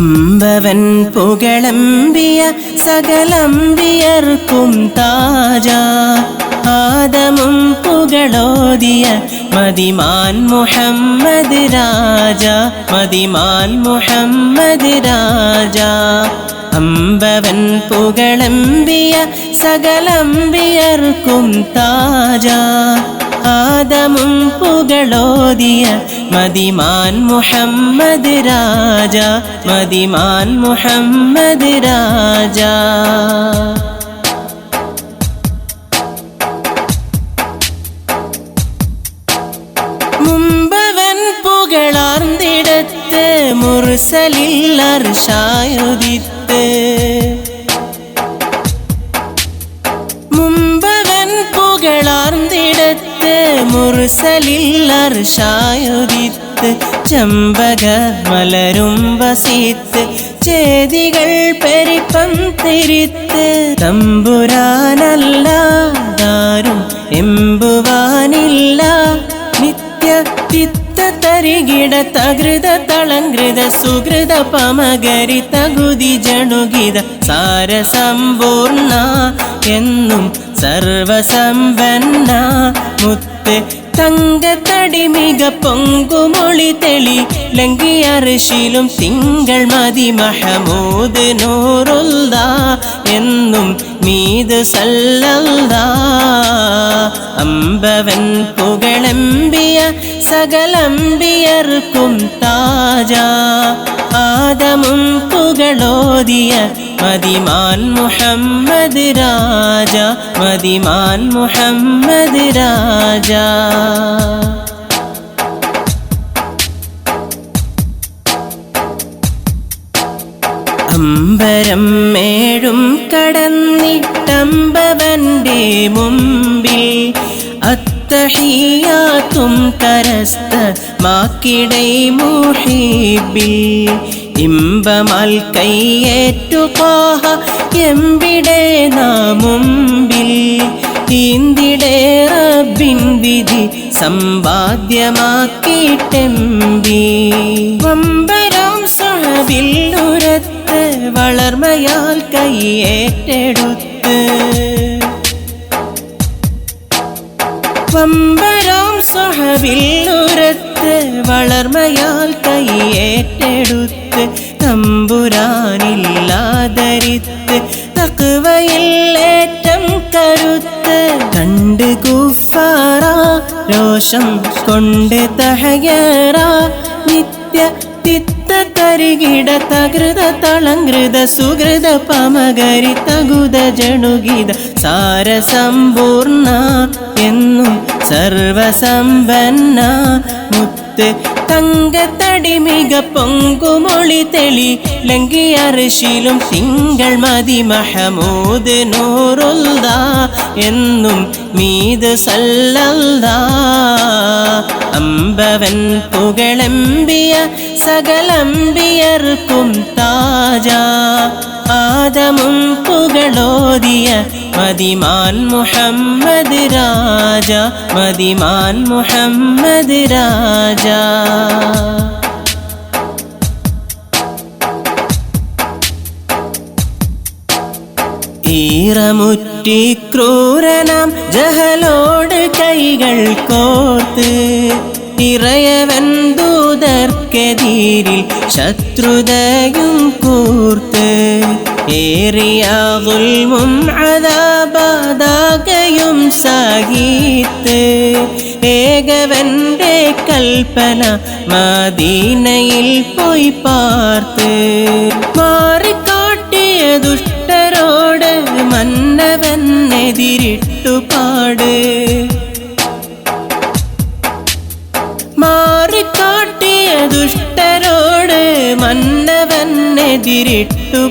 അമ്പവൻ പുകളമ്പിയ സകലമ്പിയർക്കും താജ. ആദമും പുകളോദിയ മദിമാൻ മുഹമ്മദ് രാജ. മദിമാൻ മുഹമ്മദ് രാജ. അമ്പവൻ പുകളമ്പിയ സകലമ്പിയർക്കും താജ. ആദമും പുകളോദിയ മദിമാൻ മുഹമ്മദ് രാജ മദിമാൻ മുഹമ്മദ് രാജ. മുമ്പവൻ പുകളാർന്നിടത്ത് മുർസലിൽ അർഷായുദിത്ത് മുർസലിൽ അർഷായുദിത്ത് ചമ്പക മലരും വസിത്ത് ചേതികൾ പെരിപ്പം തിരിത്ത് തമ്പുരാനല്ലാതാരും എമ്പുവാനില്ല നിത്യ തരികിട തകൃത തളങ്കൃത സുഹൃത പമകരി തകുതി ജണുകിത സാരസമ്പൂർണ എന്നും സർവസമ്പന്ന മുത്ത് തങ്കത്തടിമിക പൊങ്കുമൊളി തെളി ലങ്കിയറിശിലും തിങ്കൾ മതി മഹമൂദ് നൂറുല്ല എന്നും മീത് സല്ലല്ലാ. അമ്പവൻ പുകളമ്പിയ സകലമ്പിയർക്കും താജ. ആദമും പുകളോദിയ മതിമാൻ മുഹമ്മദ് രാജ. മതിമാൻ മുഹമ്മദ് രാജ. അമ്പരം മേഴും കടന്നിട്ടമ്പവന്റെ മുമ്പിൽ അത്തഹിയാത്തും കരസ്ഥ മാക്കിടൈ മുഹിബിൽ. ഇമ്പമാൽ കൈയേറ്റു പാഹ എമ്പിടെ നാമുമ്പിൽ. തീന്തിടെ റബ്ബിൻ വിധി സമ്പാദ്യമാക്കിട്ടെമ്പി വമ്പരം സഹവില്ലുരത്ത് വളർമയാൽ കൈയേറ്റെടുത്ത് പമ്പരാം സഹവില്ലുരത്ത് വളർമയാൽ കൈയേറ്റെടുത്ത് തമ്പുരാനില്ലാതരിത്ത് ഏറ്റം കരുത്ത്. കണ്ട് കുഫാറ രോഷം കൊണ്ട് തഹയറ നിത്യ തിത്ത തരികിട തകൃത തളങ്കൃത സുഹൃത പമകരി തകുത ജണുഗിത സാരസമ്പൂർണ എന്നും സർവസമ്പന്ന മുത്ത് തങ്കത്തടിമിക പൊങ്കുമൊളി തെളി ലങ്കിയറിശിലും തിങ്കൾ മതി മഹമൂദ് നൂറുല്ല എന്നും മീത് സല്ലല്ല അമ്പവൻ പുകളമ്പിയ സകലമ്പിയർക്കും താജ. ആദമും പുകളോദിയ മതിമാൻ മുഹമ്മദ് രാജ മതിമാൻ മുഹമ്മദ് രാജ. ഈറമുറ്റി ക്രൂരനാം ജഹലോട് കൈകൾ കോർത്ത് ഇറയവൻ ദൂതർക്കെതിരിൽ ശത്രുതയും കൂർത്ത്. ഏറിയ ദുൽമും അതാബാധാകയും സഹിത്ത്. ഏകവന്റെ കൽപ്പന മദീനയിൽ പോയി പാർത്ത്. മാറിക്കാട്ടിയ ദുഷ്ടരോട് മന്നവൻ എതിരിട്ടു പാട്. മന്നവൻ എതിരിട്ടു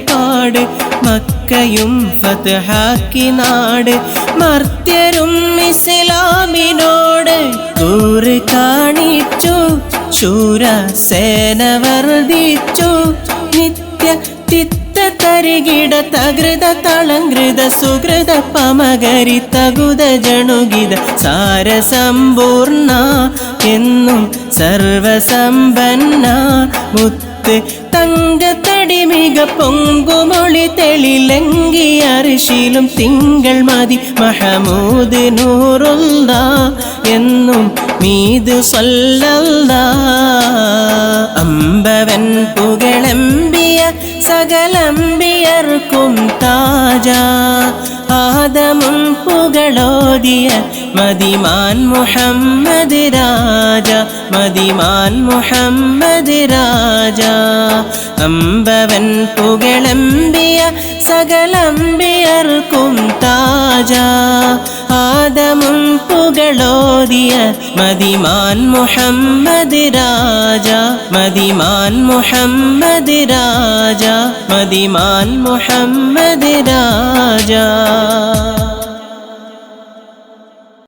മക്കയും ഫതഹാക്കി നാട്. മർത്യരും ഇസ്ലാമിനോട് കൂറ് കാണിച്ചു ശൂര സേന വർദ്ധിച്ചു. നിത്യ തിത്ത തരികിട തകൃത തളങ്കൃത സുഹൃത പമകരി തകുത ജണുകിത സാരസമ്പൂർണ എന്നും സർവസമ്പന്ന മുത്ത് മുത്ത് തങ്കത്തടിമിക പൊങ്കുമൊളി തെളിലങ്കി അരിശിലും തിങ്കൾ മതി. മഹമൂദ് നൂറുള്ള എന്നും മീത് സൊല്ലല്ല അമ്പവൻ പുകളമ്പിയ സകലമ്പിയർക്കും താജ. ആദമും പുകളോദിയ മതിമാൻ മുഹമ്മദ് രാജ മതിമാൻ മുഹമ്മദ് രാജ. അമ്പവൻ പുകളമ്പിയ സകലമ്പിയർക്കും താജ. ആദമും പുകളോദിയ മതിമാൻ മുഹമ്മദ് രാജ മതിമാൻ മുഹമ്മദ് രാജ മതിമാൻ മുഹമ്മദ് രാജ.